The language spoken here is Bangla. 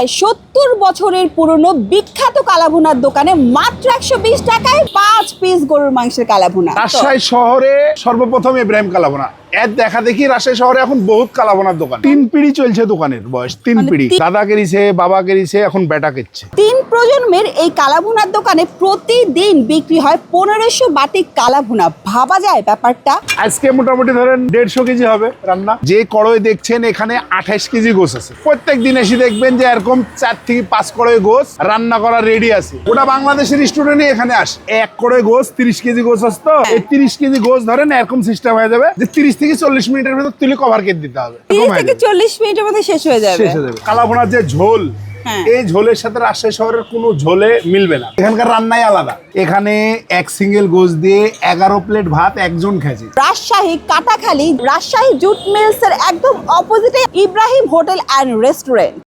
রাজশাহীতে সত্তর বছরের পুরনো বিখ্যাত কালাভুনার দোকানে মাত্র একশো বিশ টাকায় পাঁচ পিস গরুর মাংসের কালাভুনা। রাজশাহী শহরে সর্বপ্রথম ইব্রাহিম কালাবোনা এর দেখা দেখি রাজশাহী শহরে এখন বহুত কালাবোনার দোকান। তিন পিড়ি চলছে দোকানের বয়স তিন মানে পিড়ি। দাদা কেরিছে বাবা কেরিছে এখন বেটা কেচ্ছে। তিন প্রজন্মের এই কালাভুনার দোকানে প্রতিদিন বিক্রি হয় পনেরোশো বাটি কালাভুনা। ভাবা যায় ব্যাপারটা? আজকে মোটামুটি ধরেন দেড়শো কেজি হবে রান্না। যে কড়ই দেখছেন এখানে আঠাইশ কেজি গোস আছে। প্রত্যেক দিন এসে দেখবেন যে এরকম চার থেকে পাঁচ কড়ই গোস রান্না করা রেডি আছে। ওটা বাংলাদেশের স্টুডেন্টই এখানে আসে। এক কড়ই গোস তিরিশ কেজি গোস আসতো। এই তিরিশ কেজি গোস ধরেন এরকম সিস্টেম হয়ে যাবে যে তিরিশ থেকে চল্লিশ মিনিটের ভিতর তুলে কভার কেট দিতে হবে। তিরিশ থেকে চল্লিশ মিনিটের মধ্যে শেষ হয়ে যাবে। শেষ হয়ে যাবে। কালাভুনার যে ঝোল হ্যাঁ। এই ঝোলের সাথে রাজশাহী শহরের কোনো ঝোলে মিলবে না। এখানকার রান্নাই আলাদা। এখানে এক সিঙ্গেল গোস দিয়ে এগারো প্লেট ভাত একজন খেয়েছে রাজশাহী কাটাখালী রাজশাহী জুট মিলস এর একদম অপোজিটে ইব্রাহিম হোটেল অ্যান্ড রেস্টুরেন্ট